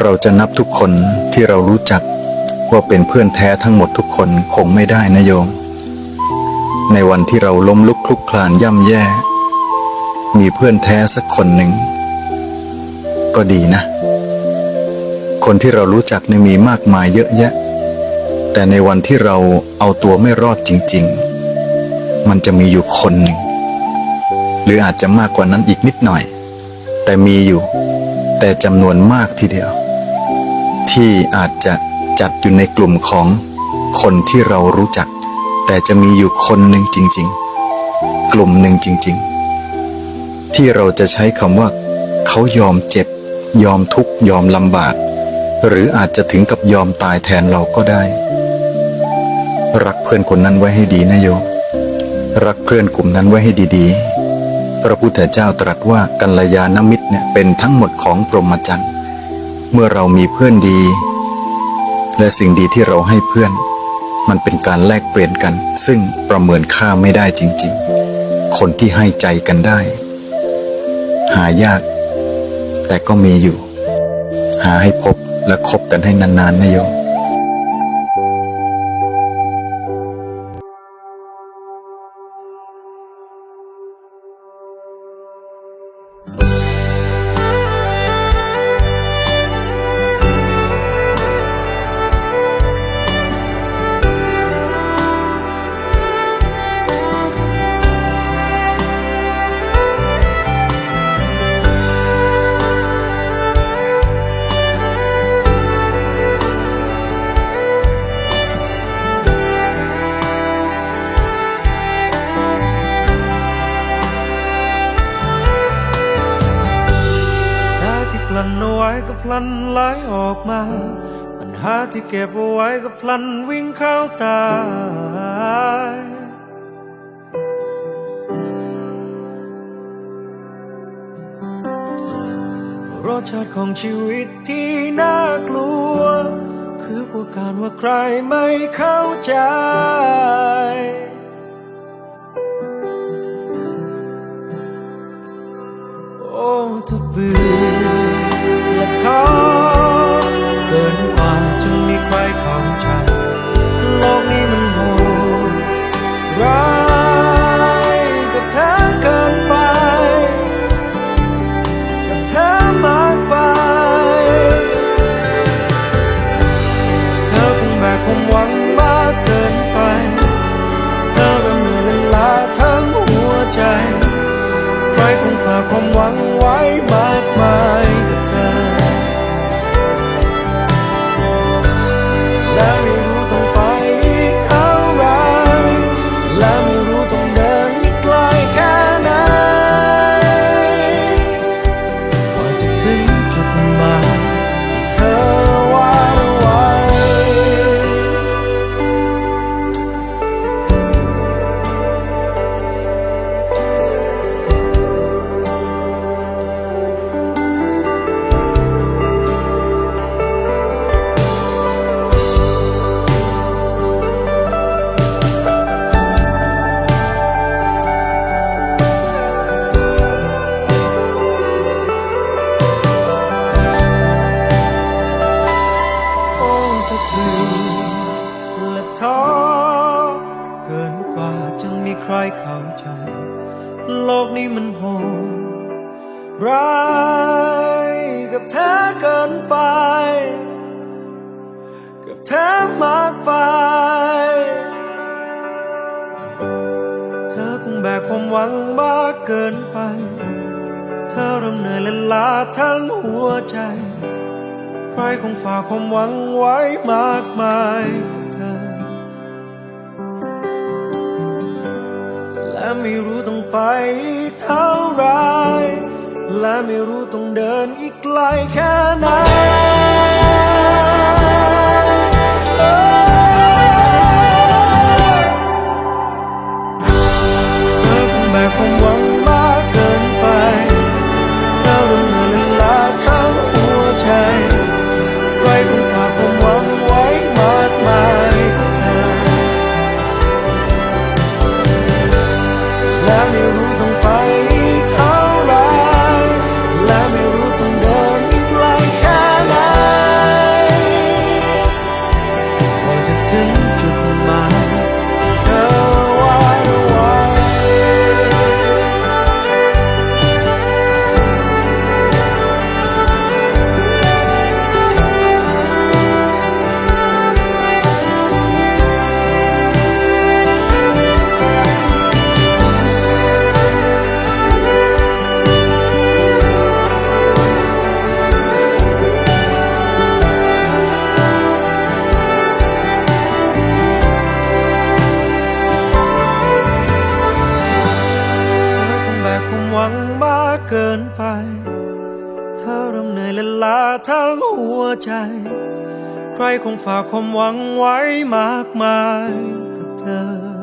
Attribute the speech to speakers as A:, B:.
A: เราจะนับทุกคนที่เรารู้จักว่าเป็นเพื่อนแท้ทั้งหมดทุกคนคงไม่ได้นะโยม ในวันที่เราล้มลุกคลุกคลานย่ำแย่ มีเพื่อนแท้สักคนหนึ่ง ก็ดีนะ คนที่เรารู้จักเนี่ยมีมากมายเยอะแยะ แต่ในวันที่เราเอาตัวไม่รอดจริง ๆ มันจะมีอยู่คนหนึ่ง หรืออาจจะมากกว่านั้นอีกนิดหน่อย แต่มีอยู่ แต่จำนวนมากทีเดียว ที่อาจจะจัดอยู่ในกลุ่มของคนที่เรารู้จัก แต่จะมีอยู่คนหนึ่งจริง ๆ กลุ่มหนึ่งจริง ๆ ที่เราจะใช้คำว่า เขายอมเจ็บ ยอมทุกข์ยอมลำบาก หรืออาจจะถึงกับยอมตายแทนเราก็ได้ รักเพื่อนคนนั้นไว้ให้ดีนะโยมรักเพื่อนกลุ่มนั้นไว้ให้ดี ๆ พระพุทธเจ้าตรัสว่ากัลยาณมิตรเนี่ยเป็นทั้งหมดของพรหมจรรย์เมื่อเรามีเพื่อนดี และสิ่งดีที่เราให้เพื่อน มันเป็นการแลกเปลี่ยนกัน ซึ่งประเมินค่าไม่ได้จริง ๆ คนที่ให้ใจกันได้ หายาก แต่ก็มีอยู่ หาให้พบและคบกันให้นานๆนะโยมา
B: ไว้ก็พลันไหลออกมา ปัญหาที่เก็บเอาไว้ก็พลันวิ่งเข้าตารสชาติของชีวิตที่น่ากลัว คือกลัวการว่าใครไม่เข้าใจโอ้ถ้าเบื่อ มีใครเข้าใจโลกนี้มันโหดร้ายกับเธอเกินไป กับเธอมากไป เธอคงแบกความหวังมากเกินไป เธอเริ่มเหนื่อยและล้าทั้งหัวใจ ใครคงฝากความหวัง ร้ายกับเธอเกินไป กับเธอมากไป เธอคงแบกความหวังมากเกินไป เธอเริ่มเหนื่อยและล้าทั้งหัวใจ ใครคงฝากความหวังไว้มากมายกับเธอ และไม่รู้ต้องไปเท่าไร และไม่รู้ต้องเดินอีกไกลแค่ไหนเธอคงแบกความหวังมากเกินไปเธอเริ่มเหนื่อยล้าทั้งหัวใจใครคงฝากความหวังไว้มากมายกับเธอและไม่รู้ to ใจ ใครคงฝากความหวังไว้มากมายกับเธอ